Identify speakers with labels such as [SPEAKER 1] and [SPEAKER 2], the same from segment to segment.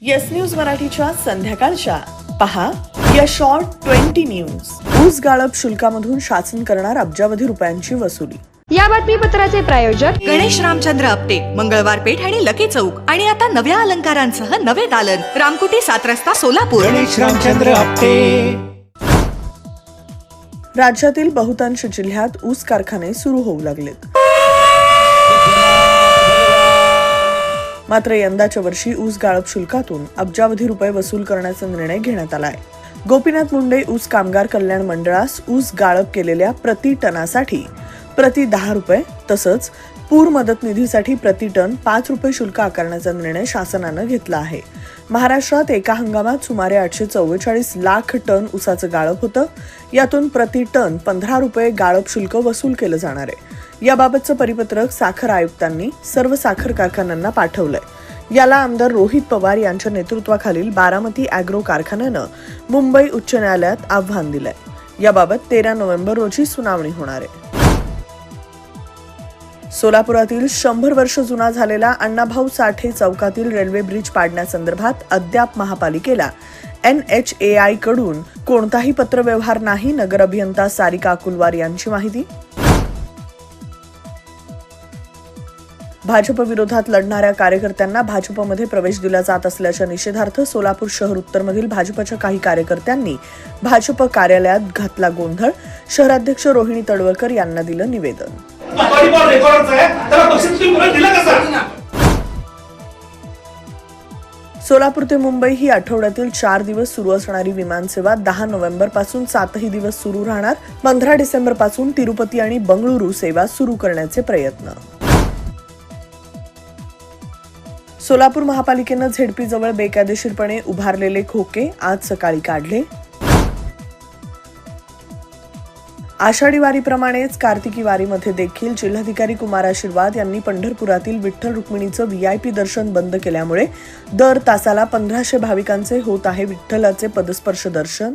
[SPEAKER 1] Yes news मराठीच्या संध्याकाळच्या. पहा या शॉर्ट ट्वेंटी न्यूज ऊस गाळप शुल्कामधून शासन करणार अब्जावधी रुपयांची वसुली.
[SPEAKER 2] या बातमीपत्राचे प्रायोजक
[SPEAKER 3] गणेश रामचंद्र आपटे मंगळवार पेठ आणि लकी चौक. आणि आता नव्या अलंकारांसह नवे दालन. रामकुटी सात रस्ता सोलापूर.
[SPEAKER 4] गणेश रामचंद्र आपटे.
[SPEAKER 1] राज्यातील बहुतांश जिल्ह्यात ऊस कारखाने सुरू होऊ लागलेत. मात्र यंदाच्या वर्षी ऊस गाळप शुल्कातून अब्जावधी रुपये वसूल करण्याचा निर्णय घेण्यात आला आहे गोपीनाथ मुंडे ऊस कामगार कल्याण मंडळास ऊस गाळप केलेल्या प्रति टनासाठी प्रति दहा रुपये तसंच पूर मदत निधीसाठी प्रति टन पाच रुपये शुल्क आकारण्याचा निर्णय शासनानं घेतला आहे. महाराष्ट्रात एका हंगामात सुमारे आठशे चव्वेचाळीस लाख टन ऊसाचं गाळप होतं. यातून प्रति टन पंधरा रुपये गाळप शुल्क वसूल केलं जाणार आहे. याबाबतचं परिपत्रक साखर आयुक्तांनी सर्व साखर कारखान्यांना पाठवलंय. याला आमदार रोहित पवार यांच्या नेतृत्वाखालील बारामती अॅग्रो कारखान्यानं मुंबई उच्च न्यायालयात आव्हान दिलंय. याबाबत तेरा नोव्हेंबर रोजी सुनावणी होणार आहे. सोलापुरातील शंभर वर्ष जुना झालेला अण्णाभाऊ साठे चौकातील रेल्वे ब्रिज पाडण्यासंदर्भात अद्याप महापालिकेला एन एच ए आयकडून कोणताही पत्रव्यवहार नाही नगर अभियंता सारिका कुलवार यांची माहिती. भाजप विरोधात लढणाऱ्या कार्यकर्त्यांना भाजपमध्ये प्रवेश दिला जात असल्याच्या निषेधार्थ सोलापूर शहर उत्तरमधील भाजपच्या काही कार्यकर्त्यांनी भाजप कार्यालयात घातला गोंधळ. शहराध्यक्ष रोहिणी तडवळकर यांना दिलं निवेदन. सोलापूर ते मुंबई ही आठवड्यातील चार दिवस सुरू असणारी विमानसेवा दहा नोव्हेंबरपासून सातही दिवस सुरू राहणार. पंधरा डिसेंबरपासून तिरुपती आणि बंगळुरू सेवा सुरू करण्याचे प्रयत्न. सोलापूर महापालिकेनं झेडपीजवळ बेकायदेशीरपणे उभारलेले खोके आज सकाळी काढले. आषाढी वारीप्रमाणेच कार्तिकी वारीमध्ये देखील जिल्हाधिकारी कुमार आशीर्वाद यांनी पंढरपुरातील विठ्ठल रुक्मिणीचं व्हीआयपी दर्शन बंद केल्यामुळे दर तासाला पंधराशे भाविकांचे होत आहे विठ्ठलाचे पदस्पर्श दर्शन.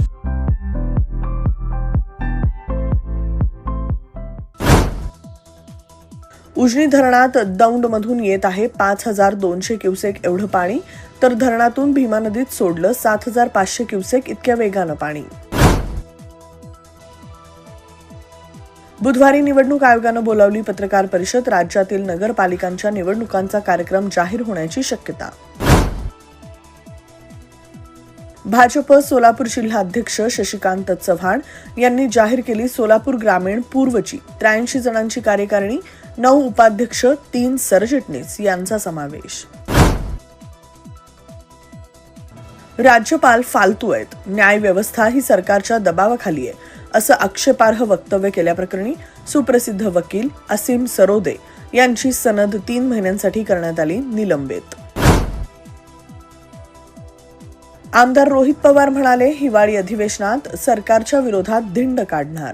[SPEAKER 1] उजनी धरणात दौंडमधून येत आहे पाच हजार दोनशे क्युसेक एवढं पाणी. तर धरणातून भीमा नदीत सोडलं सात हजार पाचशे क्युसेक इतक्या वेगानं पाणी. बुधवारी निवडणूक आयोगानं बोलावली पत्रकार परिषद राज्यातील नगरपालिकांच्या निवडणुकांचा कार्यक्रम जाहीर होण्याची शक्यता. भाजप सोलापूर जिल्हा अध्यक्ष शशिकांत चव्हाण यांनी जाहीर केली सोलापूर ग्रामीण पूर्वची त्र्याऐंशी जणांची कार्यकारिणी. नऊ उपाध्यक्ष तीन सरचिटणीस यांचा समावेश. राज्यपाल फालतू आहेत. न्याय व्यवस्था ही सरकारच्या दबावाखाली आहे असं आक्षेपार्ह वक्तव्य केल्याप्रकरणी सुप्रसिद्ध वकील असीम सरोदे यांची सनद तीन महिन्यांसाठी करण्यात आली निलंबित. आमदार रोहित पवार म्हणाले हिवाळी अधिवेशनात सरकारच्या विरोधात धिंड काढणार.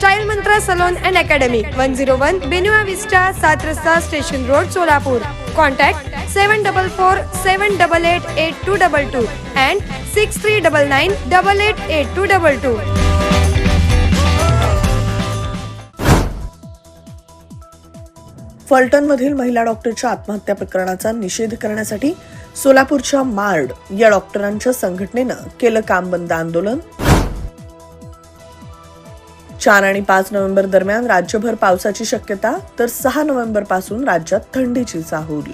[SPEAKER 2] Child Mantra salon and academy one zero one बेनुआ विस्टा सात रस्ता station road Solapur. Contact seven double four seven double eight eight two double two and six three double nine double eight eight two double two.
[SPEAKER 1] फलटणमधील महिला डॉक्टरच्या आत्महत्या प्रकरणाचा निषेध करण्यासाठी सोलापूरच्या मार्ड या डॉक्टरांच्या संघटनेनं केलं काम बंद आंदोलन. चार आणि पाच नोव्हेंबर दरम्यान राज्यभर पावसाची शक्यता तर सहा नोव्हेंबरपासून राज्यात थंडीची चाहूल.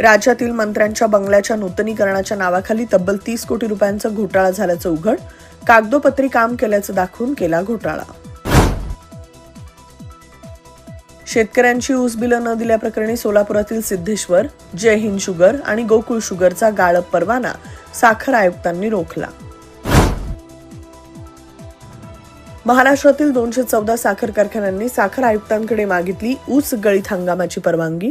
[SPEAKER 1] राज्यातील मंत्र्यांच्या बंगल्याच्या नूतनीकरणाच्या नावाखाली तब्बल तीस कोटी रुपयांचा घोटाळा झाल्याचं उघड कागदोपत्री काम केल्याचं दाखवून केला घोटाळा. शेतकऱ्यांची ऊस बिलं न दिल्याप्रकरणी सोलापुरातील सिद्धेश्वर जय हिंद शुगर आणि गोकुळ शुगरचा गाळप परवाना साखर आयुक्तांनी रोखला. महाराष्ट्रातील दोनशे चौदा साखर कारखान्यांनी साखर आयुक्तांकडे मागितली ऊस गळीत हंगामाची परवानगी.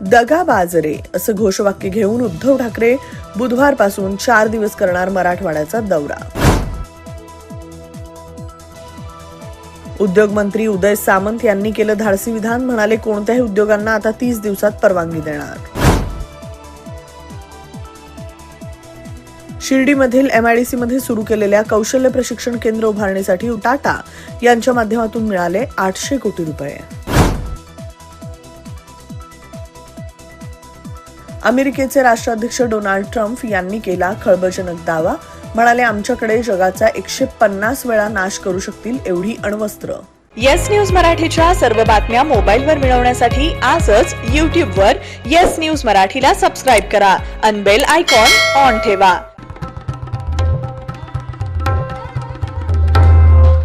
[SPEAKER 1] दगा बाजरे असं घोषवाक्य घेऊन उद्धव ठाकरे बुधवारपासून चार दिवस करणार मराठवाड्याचा दौरा. उद्योग मंत्री उदय सामंत यांनी केलं धाडसी विधान म्हणाले कोणत्याही उद्योगांना आता तीस दिवसात परवानगी देणार. शिर्डीमधील एमआयडीसी मध्ये सुरू केलेल्या कौशल्य प्रशिक्षण केंद्र उभारणीसाठी टाटा यांच्या माध्यमातून मिळाले आठशे कोटी रुपये. अमेरिकेचे राष्ट्राध्यक्ष डोनाल्ड ट्रम्प यांनी केला खळबळजनक दावा. म्हणाले आमच्याकडे जगाचा एकशे पन्नास वेळा नाश करू शकतील एवढी अण्वस्त्र.
[SPEAKER 5] येस न्यूज मराठीच्या सर्व बातम्या मोबाईलवर मिळवण्यासाठी आजच यूट्यूबवर येस न्यूज मराठीला सबस्क्राईब करा. अनबेल आयकॉन ऑन ठेवा.